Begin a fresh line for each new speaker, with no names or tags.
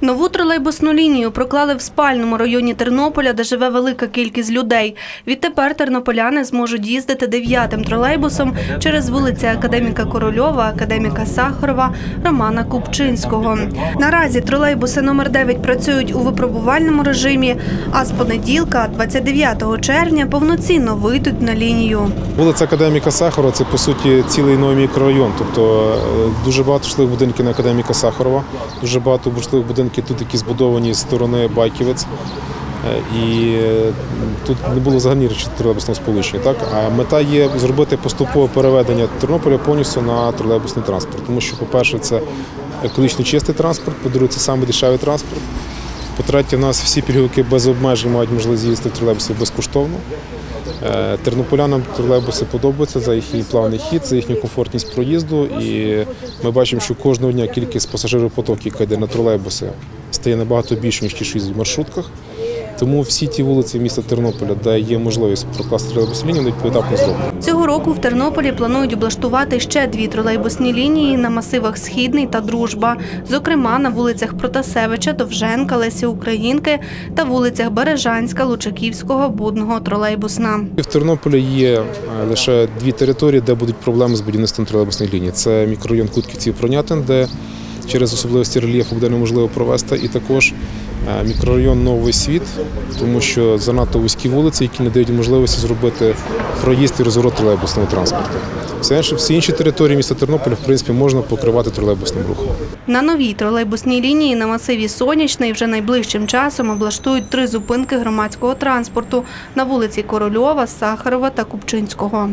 Нову тролейбусну лінію проклали в спальному районі Тернополя, де живе велика кількість людей. Відтепер тернополяни зможуть їздити дев'ятим тролейбусом через вулиці Академіка Корольова, Академіка Сахарова, Романа Купчинського. Наразі тролейбуси номер 9 працюють у випробувальному режимі, а з понеділка, 29 червня, повноцінно вийдуть на лінію.
Вулиця Академіка Сахарова це по суті цілий новий мікрорайон. Тобто е, дуже багато житлових будинків на Академіка Сахарова, дуже багато житлових будинків тут, які збудовані з сторони Байківець. Е, І е, тут не було взагалі тролейбусного сполучення. Так? А мета є зробити поступове переведення Тернополя повністю на тролейбусний транспорт. Тому що, по-перше, це екологічно чистий транспорт, по-друге, це саме дешевий транспорт. По-третє, у нас всі пільговики без обмежень мають можливість їздити в тролейбусі безкоштовно. Е, Тернополянам тролейбуси подобаються за їхній плавний хід, за їхню комфортність проїзду. І ми бачимо, що кожного дня кількість пасажиропотоків, яка йде на тролейбуси, стає набагато більше, ніж ті, що в маршрутках. Тому всі ті вулиці міста Тернополя, де є можливість прокласти тролейбусну лінію, вони поетапно зроблені.
Цього року в Тернополі планують облаштувати ще дві тролейбусні лінії на масивах Східний та Дружба, зокрема на вулицях Протасевича, Довженка, Лесі Українки та вулицях Бережанська, Лучаківського, Будного, Тролейбусна.
В Тернополі є е, лише дві території, де будуть проблеми з будівництвом тролейбусної лінії. Це мікрорайон Кутківці і Пронятин, де через особливості рельєфу буде неможливо провести, і також мікрорайон Новий Світ, тому що занадто вузькі вулиці, які не дають можливості зробити проїзд і розворот тролейбусного транспорту. Всі інші території міста Тернополя, в принципі, можна покривати тролейбусним рухом.
На новій тролейбусній лінії на масиві Сонячний вже найближчим часом облаштують три зупинки громадського транспорту на вулиці Корольова, Сахарова та Купчинського.